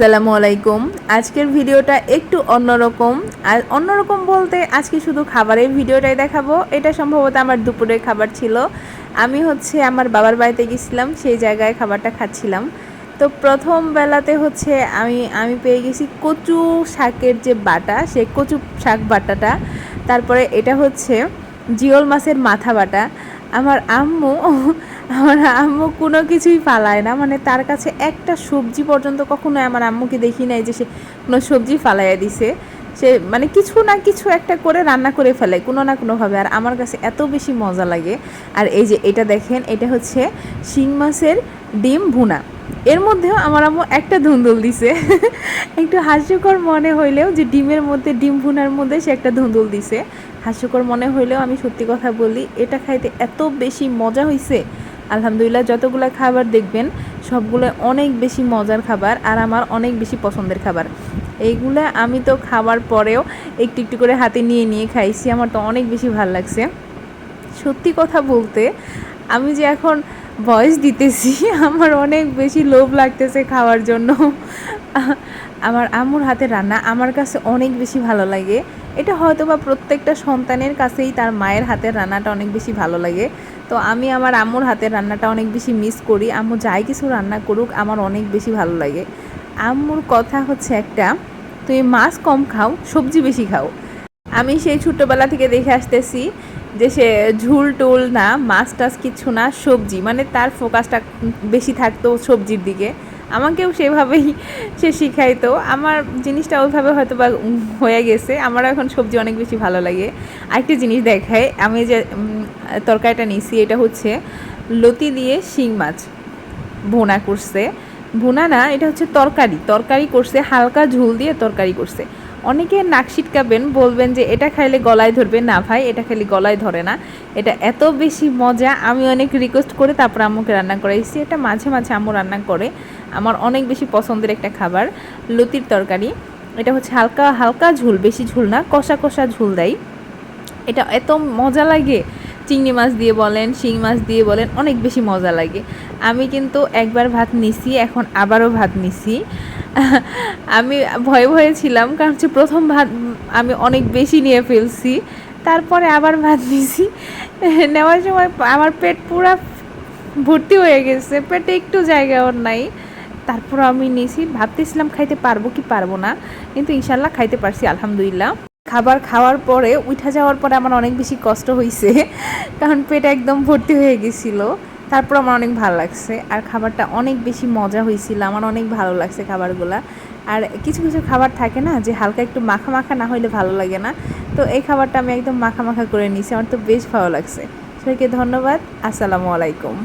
আসসালামু আলাইকুম। আজকের ভিডিওটা একটু অন্যরকম। আর অন্যরকম বলতে আজকে শুধু খাবারের ভিডিওটাই দেখাবো। এটা সম্ভবত আমার দুপুরের খাবার ছিল। আমি হচ্ছে আমার বাবার বাড়িতে গেছিলাম, সেই জায়গায় খাবারটা খাচ্ছিলাম। তো প্রথম বেলাতে হচ্ছে আমি আমি পেয়ে গেছি কচু শাকের যে বাটা, সেই কচু শাক বাটাটা। তারপরে এটা হচ্ছে জিওল মাছের মাথা বাটা। আমার আম্মু আমার আম্মু কোনো কিছুই ফালায় না। মানে তার কাছে একটা সবজি পর্যন্ত কখনো আমার আম্মুকে দেখি নাই যে সে কোনো সবজি ফালাইয়া দিছে। সে মানে কিছু না কিছু একটা করে রান্না করে ফেলে, কোনো না কোনোভাবে। আর আমার কাছে এত বেশি মজা লাগে। আর এই যে এটা দেখেন, এটা হচ্ছে শিং মাছের ডিম ভুনা। এর মধ্যেও আমার আম্মু একটা ধুন্দুল দিছে। একটু হাস্যকর মনে হইলেও যে ডিমের মধ্যে, ডিম ভুনার মধ্যে সে একটা ধুন্দুল দিছে। হাস্যকর মনে হইলেও আমি সত্যি কথা বলি, এটা খাইতে এত বেশি মজা হয়েছে আলহামদুলিল্লাহ, যতগুলো খাবার দেখবেন, সবগুলো অনেক বেশি মজার খাবার আর আমার অনেক বেশি পছন্দের খাবার। এইগুলো আমি তো খাওয়ার পরেও একটু একটু করে হাতে নিয়ে নিয়ে খাইছি, আমার তো অনেক বেশি ভালো লাগছে। সত্যি কথা বলতে, আমি যে এখন ভয়েস দিতেছি, আমার অনেক বেশি লোভ লাগতেছে খাওয়ার জন্য। আমার আম্মুর হাতে রান্না আমার কাছে অনেক বেশি ভালো লাগে। এটা হয়তো বা প্রত্যেকটা সন্তানের কাছেই তার মায়ের হাতের রান্নাটা অনেক বেশি ভালো লাগে। তো আমি আমার আম্মুর হাতের রান্নাটা অনেক বেশি মিস করি। আম্মু যাই কিছু রান্না করুক, আমার অনেক বেশি ভালো লাগে। আম্মুর কথা হচ্ছে একটা, তুমি মাছ কম খাও, সবজি বেশি খাও। আমি সেই ছোট্টবেলা থেকে দেখে আসতেছি যে সে ঝুল টুল না, মাছ টাছ কিছু না, সবজি। মানে তার ফোকাসটা বেশি থাকতো সবজির দিকে। আমাকেও সেভাবেই সে শিখাইতো। আমার জিনিসটা ওইভাবে হয়তো বা হয়ে গেছে। আমারও এখন সবজি অনেক বেশি ভালো লাগে। আরেকটা জিনিস দেখায় আমি যে তরকারিটা নিয়েছি, এটা হচ্ছে লতি দিয়ে শিং মাছ ভোনা করছে। ভুনা না, এটা হচ্ছে তরকারি। তরকারি করছে, হালকা ঝোল দিয়ে তরকারি করছে। অনেকে নাক ছিটকাবেন বলবেন যে এটা খাইলে গলায় ধরবে। না ভাই, এটা খাইলে গলায় ধরে না। এটা এত বেশি মজা, আমি অনেক রিকোয়েস্ট করে তারপর আম্মুকে রান্না করাইছি। এটা মাঝে মাঝে আম্মু রান্না করে। আমার অনেক বেশি পছন্দের একটা খাবার, লতির তরকারি। এটা হচ্ছে হালকা হালকা ঝুল, বেশি ঝুল না, কষা কষা ঝুল দেয়। এটা এত মজা লাগে। চিংড়ি মাছ দিয়ে বলেন শিং মাছ দিয়ে বলেন, অনেক বেশি মজা লাগে। আমি কিন্তু একবার ভাত নিছি, এখন আবারও ভাত নিছি। আমি ভয়ে ভয়ে ছিলাম, কারণ হচ্ছে প্রথম ভাত আমি অনেক বেশি নিয়ে ফেলছি, তারপরে আবার ভাত নিছি। নেওয়ার সময় আমার পেট পুরা ভর্তি হয়ে গেছে, পেটে একটু জায়গা ওর নাই। তারপর আমি নিয়েছি ভাবতেছিলাম খাইতে পারব কি পারব না, কিন্তু ইনশাল্লাহ খাইতে পারছি, আলহামদুলিল্লাহ। খাবার খাওয়ার পরে উঠা যাওয়ার পরে আমার অনেক বেশি কষ্ট হয়েছে কারণ পেট একদম ভর্তি হয়ে গেছিল। তারপর আমার অনেক ভালো লাগছে। আর খাবারটা অনেক বেশি মজা হয়েছিল আমার অনেক ভালো লাগছে খাবারগুলা। আর কিছু কিছু খাবার থাকে না যে হালকা একটু মাখা মাখা না হইলে ভালো লাগে না। তো এই খাবারটা আমি একদম মাখা মাখা করে নিয়েছি আমার তো বেশ ভালো লাগছে। সবাইকে ধন্যবাদ। আসসালামু আলাইকুম।